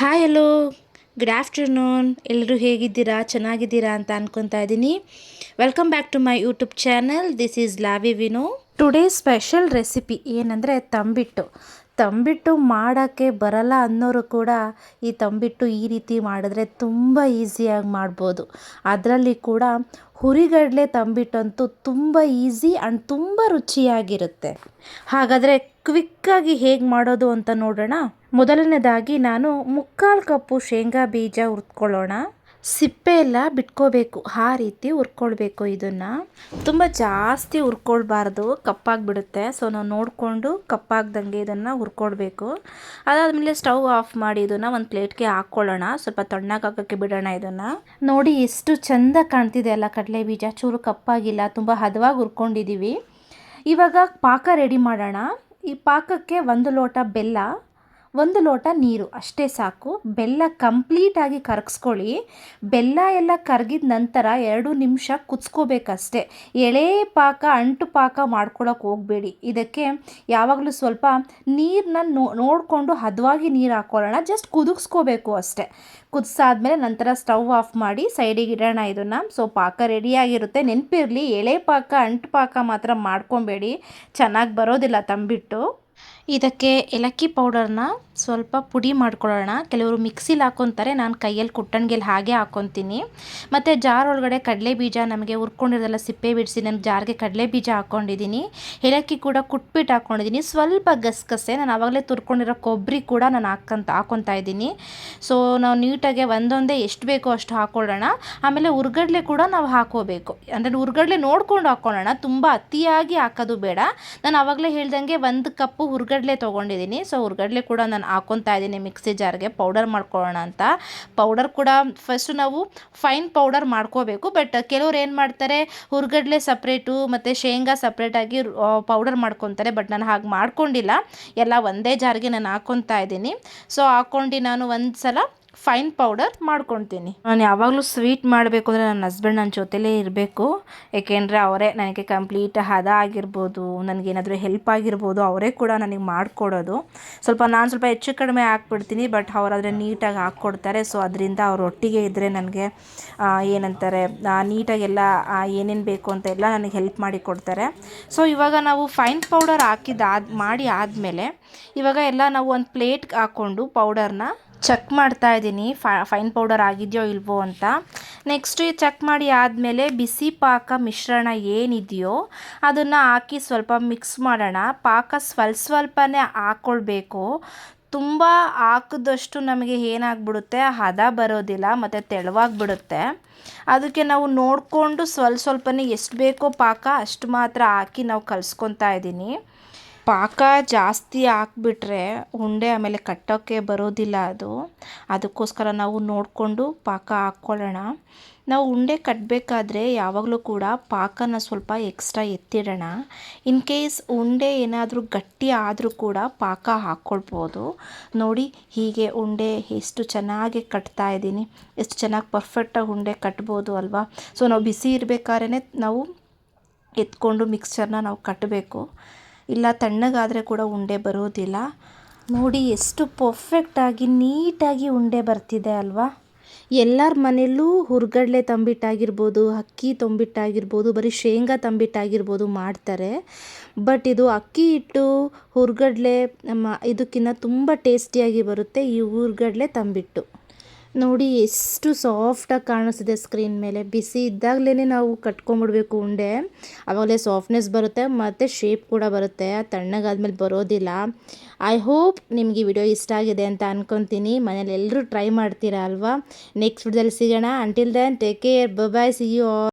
Hi hello good afternoon ಎಲ್ಲರೂ ಹೇಗಿದ್ದೀರಾ? ಚೆನ್ನಾಗಿದ್ದೀರಾ ಅಂತ ಅನ್ಕೊತಾ ಇದ್ದೀನಿ. Welcome back to my YouTube channel this is Lavi ವಿನೋ today special recipe ಏನಂದರೆ ತಂಬಿಟ್ಟು. ತಂಬಿಟ್ಟು ಮಾಡೋಕ್ಕೆ ಬರಲ್ಲ ಅನ್ನೋರು ಕೂಡ ಈ ತಂಬಿಟ್ಟು ಈ ರೀತಿ ಮಾಡಿದ್ರೆ ತುಂಬ ಈಸಿಯಾಗಿ ಮಾಡ್ಬೋದು. ಅದರಲ್ಲಿ ಕೂಡ ಹುರಿಗಡಲೆ ತಂಬಿಟ್ಟಂತೂ ತುಂಬ ಈಸಿ ಆ್ಯಂಡ್ ತುಂಬ ರುಚಿಯಾಗಿರುತ್ತೆ. ಹಾಗಾದರೆ ಕ್ವಿಕ್ಕಾಗಿ ಹೇಗೆ ಮಾಡೋದು ಅಂತ ನೋಡೋಣ. ಮೊದಲನೇದಾಗಿ ನಾನು ಮುಕ್ಕಾಲು ಕಪ್ಪು ಶೇಂಗಾ ಬೀಜ ಹುರ್ಕೊಳ್ಳೋಣ ಸಿಪ್ಪೆ ಎಲ್ಲ ಬಿಟ್ಕೋಬೇಕು, ಆ ರೀತಿ ಹುರ್ಕೊಳ್ಬೇಕು ಇದನ್ನು. ತುಂಬ ಜಾಸ್ತಿ ಹುರ್ಕೊಳ್ಬಾರ್ದು, ಕಪ್ಪಾಗಿಬಿಡುತ್ತೆ. ಸೊ ನಾವು ನೋಡಿಕೊಂಡು ಕಪ್ಪಾಗ್ದಂಗೆ ಇದನ್ನು ಹುರ್ಕೊಳ್ಬೇಕು. ಅದಾದಮೇಲೆ ಸ್ಟವ್ ಆಫ್ ಮಾಡಿ ಇದನ್ನು ಒಂದು ಪ್ಲೇಟ್ಗೆ ಹಾಕ್ಕೊಳ್ಳೋಣ ಸ್ವಲ್ಪ ತಣ್ಣಗಾಗೋಕ್ಕೆ ಬಿಡೋಣ ಇದನ್ನು. ನೋಡಿ, ಎಷ್ಟು ಚೆಂದ ಕಾಣ್ತಿದೆ ಅಲ್ಲ ಕಡಲೆ ಬೀಜ ಚೂರು ಕಪ್ಪಾಗಿಲ್ಲ, ತುಂಬ ಹದವಾಗಿ ಹುರ್ಕೊಂಡಿದ್ದೀವಿ ಇವಾಗ ಪಾಕ ರೆಡಿ ಮಾಡೋಣ. ಈ ಪಾಕಕ್ಕೆ ಒಂದು ಲೋಟ ಬೆಲ್ಲ ಒಂದು ಲೋಟ ನೀರು, ಅಷ್ಟೇ ಸಾಕು. ಬೆಲ್ಲ ಕಂಪ್ಲೀಟಾಗಿ ಕರಗಿಸ್ಕೊಳ್ಳಿ. ಬೆಲ್ಲ ಎಲ್ಲ ಕರಗಿದ ನಂತರ ಎರಡು ನಿಮಿಷ ಕುದಿಸ್ಕೋಬೇಕಷ್ಟೇ. ಎಳೆ ಪಾಕ, ಅಂಟು ಪಾಕ ಮಾಡ್ಕೊಳಕ್ಕೆ ಹೋಗಬೇಡಿ. ಇದಕ್ಕೆ ಯಾವಾಗಲೂ ಸ್ವಲ್ಪ ನೀರನ್ನ ನೋಡಿಕೊಂಡು ಹದವಾಗಿ ನೀರು ಹಾಕ್ಕೊಳ್ಳೋಣ ಜಸ್ಟ್ ಕುದಿಸ್ಕೋಬೇಕು ಅಷ್ಟೇ. ಕುದಿಸಾದ್ಮೇಲೆ ನಂತರ ಸ್ಟವ್ ಆಫ್ ಮಾಡಿ ಸೈಡಿಗೆ ಇಡೋಣ ಇದನ್ನು. ಸೊ ಪಾಕ ರೆಡಿಯಾಗಿರುತ್ತೆ ನೆನಪಿರಲಿ, ಎಳೆ ಪಾಕ, ಅಂಟು ಪಾಕ ಮಾತ್ರ ಮಾಡ್ಕೊಬೇಡಿ. ಚೆನ್ನಾಗಿ ಬರೋದಿಲ್ಲ ತಂಬಿಟ್ಟು. ಇದಕ್ಕೆ ಏಲಕ್ಕಿ ಪೌಡರ್ನ ಸ್ವಲ್ಪ ಪುಡಿ ಮಾಡ್ಕೊಳ್ಳೋಣ. ಕೆಲವರು ಮಿಕ್ಸಿಲಿ ಹಾಕ್ಕೊತಾರೆ ನಾನು ಕೈಯಲ್ಲಿ ಕುಟ್ಟಣಿಗೆಲ್ಲಿ ಹಾಗೆ ಹಾಕ್ಕೊತೀನಿ ಮತ್ತು ಜಾರ್ ಒಳಗಡೆ ಕಡಲೆ ಬೀಜ ನಮಗೆ ಹುರ್ಕೊಂಡಿರೋದೆಲ್ಲ ಸಿಪ್ಪೆ ಬಿಡಿಸಿ ನಾನು ಜಾರ್ಗೆ ಕಡಲೆ ಬೀಜ ಹಾಕ್ಕೊಂಡಿದ್ದೀನಿ ಏಲಕ್ಕಿ ಕೂಡ ಕುಟ್ಬಿಟ್ಟು ಹಾಕ್ಕೊಂಡಿದ್ದೀನಿ ಸ್ವಲ್ಪ ಗಸಗಸೆ. ನಾನು ಆವಾಗಲೇ ತುರ್ಕೊಂಡಿರೋ ಕೊಬ್ಬರಿ ಕೂಡ ನಾನು ಹಾಕಂತ ಹಾಕ್ಕೊತಾ ಇದ್ದೀನಿ. ಸೊ ನಾವು ನೀಟಾಗೆ ಒಂದೊಂದೇ ಎಷ್ಟು ಬೇಕೋ ಅಷ್ಟು ಹಾಕ್ಕೊಳ್ಳೋಣ ಆಮೇಲೆ ಉರ್ಗಡ್ಲೆ ಕೂಡ ನಾವು ಹಾಕೋಬೇಕು ಅಂದರೆ ಉರ್ಗಡ್ಲೆ ನೋಡ್ಕೊಂಡು ಹಾಕ್ಕೊಳ್ಳೋಣ ತುಂಬ ಅತಿಯಾಗಿ ಹಾಕೋದು ಬೇಡ. ನಾನು ಆವಾಗಲೇ ಹೇಳ್ದಂಗೆ ಒಂದು ಕಪ್ಪು ಹುರ್ಗಡ್ಲೆ ತೊಗೊಂಡಿದ್ದೀನಿ. ಸೊ ಹುರ್ಗಡ್ಲೆ ಕೂಡ ನಾನು ಹಾಕ್ಕೊತಾ ಇದ್ದೀನಿ ಮಿಕ್ಸಿ ಜಾರ್ಗೆ. ಪೌಡರ್ ಮಾಡ್ಕೊಳ್ಳೋಣ ಅಂತ. ಪೌಡರ್ ಕೂಡ ಫಸ್ಟು ನಾವು ಫೈನ್ ಪೌಡರ್ ಮಾಡ್ಕೋಬೇಕು. ಬಟ್ ಕೆಲವ್ರು ಏನು ಮಾಡ್ತಾರೆ ಹುರ್ಗಡ್ಲೆ ಸಪ್ರೇಟು ಮತ್ತು ಶೇಂಗಾ ಸಪ್ರೇಟಾಗಿ ಪೌಡರ್ ಮಾಡ್ಕೊತಾರೆ. ಬಟ್ ನಾನು ಹಾಗೆ ಮಾಡ್ಕೊಂಡಿಲ್ಲ. ಎಲ್ಲ ಒಂದೇ ಜಾರ್ಗೆ ನಾನು ಹಾಕ್ಕೊತಾ ಇದ್ದೀನಿ. ಸೊ ಹಾಕ್ಕೊಂಡು ನಾನು ಒಂದು ಸಲ ಫೈನ್ ಪೌಡರ್ ಮಾಡ್ಕೊತೀನಿ. ನಾನು ಯಾವಾಗಲೂ ಸ್ವೀಟ್ ಮಾಡಬೇಕು ಅಂದರೆ ನನ್ನ ಹಸ್ಬೆಂಡ್ ನನ್ನ ಜೊತೆಲೇ ಇರಬೇಕು. ಏಕೆಂದರೆ ಅವರೇ ನನಗೆ ಕಂಪ್ಲೀಟ್ ಹದ ಆಗಿರ್ಬೋದು, ನನಗೇನಾದರೂ ಹೆಲ್ಪ್ ಆಗಿರ್ಬೋದು, ಅವರೇ ಕೂಡ ನನಗೆ ಮಾಡಿಕೊಡೋದು. ಸ್ವಲ್ಪ ನಾನು ಸ್ವಲ್ಪ ಹೆಚ್ಚು ಕಡಿಮೆ ಹಾಕ್ಬಿಡ್ತೀನಿ ಬಟ್ ಅವರಾದರೆ ನೀಟಾಗಿ ಹಾಕ್ಕೊಡ್ತಾರೆ. ಸೊ ಅದರಿಂದ ಅವ್ರ ಒಟ್ಟಿಗೆ ಇದ್ದರೆ ನನಗೆ ಏನಂತಾರೆ ನೀಟಾಗೆಲ್ಲ ಏನೇನು ಬೇಕು ಅಂತ ಎಲ್ಲ ನನಗೆ ಹೆಲ್ಪ್ ಮಾಡಿ ಕೊಡ್ತಾರೆ. ಸೊ ಇವಾಗ ನಾವು ಫೈನ್ ಪೌಡರ್ ಹಾಕಿದ ಮಾಡಿ ಆದಮೇಲೆ, ಇವಾಗ ಎಲ್ಲ ನಾವು ಒಂದು ಪ್ಲೇಟ್ಗೆ ಹಾಕ್ಕೊಂಡು ಪೌಡರ್ನ ಚೆಕ್ ಮಾಡ್ತಾ ಇದ್ದೀನಿ. ಫೈನ್ ಪೌಡರ್ ಆಗಿದೆಯೋ ಇಲ್ವೋ ಅಂತ. ನೆಕ್ಸ್ಟ್ ಚೆಕ್ ಮಾಡಿ ಆದಮೇಲೆ ಬಿಸಿ ಪಾಕ ಮಿಶ್ರಣ ಏನಿದೆಯೋ ಅದನ್ನು ಹಾಕಿ ಸ್ವಲ್ಪ ಮಿಕ್ಸ್ ಮಾಡೋಣ. ಪಾಕ ಸ್ವಲ್ಪ ಸ್ವಲ್ಪನೇ ಹಾಕ್ಕೊಳ್ಬೇಕು ತುಂಬ ಹಾಕಿದಷ್ಟು ನಮಗೆ ಏನಾಗ್ಬಿಡುತ್ತೆ? ಹದ ಬರೋದಿಲ್ಲ, ಮತ್ತು ತೆಳುವಾಗಿಬಿಡುತ್ತೆ. ಅದಕ್ಕೆ ನಾವು ನೋಡಿಕೊಂಡು ಸ್ವಲ್ಪ ಸ್ವಲ್ಪನೇ ಎಷ್ಟು ಬೇಕೋ ಪಾಕ ಅಷ್ಟು ಮಾತ್ರ ಹಾಕಿ ನಾವು ಕಲಿಸ್ಕೊತಾ ಇದ್ದೀನಿ. ಪಾಕ ಜಾಸ್ತಿ ಹಾಕ್ಬಿಟ್ರೆ ಉಂಡೆ ಆಮೇಲೆ ಕಟ್ಟೋಕ್ಕೆ ಬರೋದಿಲ್ಲ ಅದು. ಅದಕ್ಕೋಸ್ಕರ ನಾವು ನೋಡಿಕೊಂಡು ಪಾಕ ಹಾಕ್ಕೊಳ್ಳೋಣ. ನಾವು ಉಂಡೆ ಕಟ್ಟಬೇಕಾದ್ರೆ ಯಾವಾಗಲೂ ಕೂಡ ಪಾಕನ ಸ್ವಲ್ಪ ಎಕ್ಸ್ಟ್ರಾ ಎತ್ತಿಡೋಣ. ಇನ್ ಕೇಸ್ ಉಂಡೆ ಏನಾದರೂ ಗಟ್ಟಿ ಆದರೂ ಕೂಡ ಪಾಕ ಹಾಕ್ಕೊಳ್ಬೋದು. ನೋಡಿ ಹೀಗೆ ಉಂಡೆ ಎಷ್ಟು ಚೆನ್ನಾಗಿ ಕಟ್ತಾ ಇದ್ದೀನಿ. ಎಷ್ಟು ಚೆನ್ನಾಗಿ ಪರ್ಫೆಕ್ಟಾಗಿ ಉಂಡೆ ಕಟ್ಬೋದು ಅಲ್ವಾ? ಸೊ ನಾವು ಬಿಸಿ ಇರಬೇಕಾದ್ರೆ ನಾವು ಎತ್ಕೊಂಡು ಮಿಕ್ಸ್ಚರ್ನ ನಾವು ಕಟ್ಟಬೇಕು ಇಲ್ಲ ತಣ್ಣಗಾದರೆ ಕೂಡ ಉಂಡೆ ಬರೋದಿಲ್ಲ. ನೋಡಿ ಎಷ್ಟು ಪರ್ಫೆಕ್ಟಾಗಿ ನೀಟಾಗಿ ಉಂಡೆ ಬರ್ತಿದೆ ಅಲ್ವಾ? ಎಲ್ಲರ ಮನೆಯಲ್ಲೂ ಹುರ್ಗಡ್ಲೆ ತಂಬಿಟ್ಟಾಗಿರ್ಬೋದು, ಅಕ್ಕಿ ತಂಬಿಟ್ಟಾಗಿರ್ಬೋದು, ಬರೀ ಶೇಂಗಾ ತಂಬಿಟ್ಟಾಗಿರ್ಬೋದು ಮಾಡ್ತಾರೆ. ಬಟ್ ಇದು ಅಕ್ಕಿ ಹಿಟ್ಟು, ಹುರ್ಗಡ್ಲೆ, ನಮ್ಮ ಇದಕ್ಕಿಂತ ತುಂಬ ಟೇಸ್ಟಿಯಾಗಿ ಬರುತ್ತೆ ಈ ಹುರ್ಗಡ್ಲೆ ತಂಬಿಟ್ಟು. ನೋಡಿ, ಎಷ್ಟು ಸಾಫ್ಟಾಗಿ ಕಾಣಿಸ್ತಿದೆ ಸ್ಕ್ರೀನ್ ಮೇಲೆ. ಬಿಸಿ ಇದ್ದಾಗಲೇ ನಾವು ಕಟ್ಕೊಂಬಿಡ್ಬೇಕು ಉಂಡೆ. ಆವಾಗಲೇ ಸಾಫ್ಟ್ನೆಸ್ ಬರುತ್ತೆ, ಮತ್ತು ಶೇಪ್ ಕೂಡ ಬರುತ್ತೆ. ತಣ್ಣಗಾದ್ಮೇಲೆ ಬರೋದಿಲ್ಲ. ಐ ಹೋಪ್ ನಿಮಗೆ ವಿಡಿಯೋ ಇಷ್ಟ ಆಗಿದೆ ಅಂತ ಅನ್ಕೊತೀನಿ. ಮನೇಲಿ ಎಲ್ಲರೂ ಟ್ರೈ ಮಾಡ್ತೀರಾ ಅಲ್ವಾ? ನೆಕ್ಸ್ಟ್ ವಿಡಿಯೋದಲ್ಲಿ ಸಿಗೋಣ. Until then take care bye see you all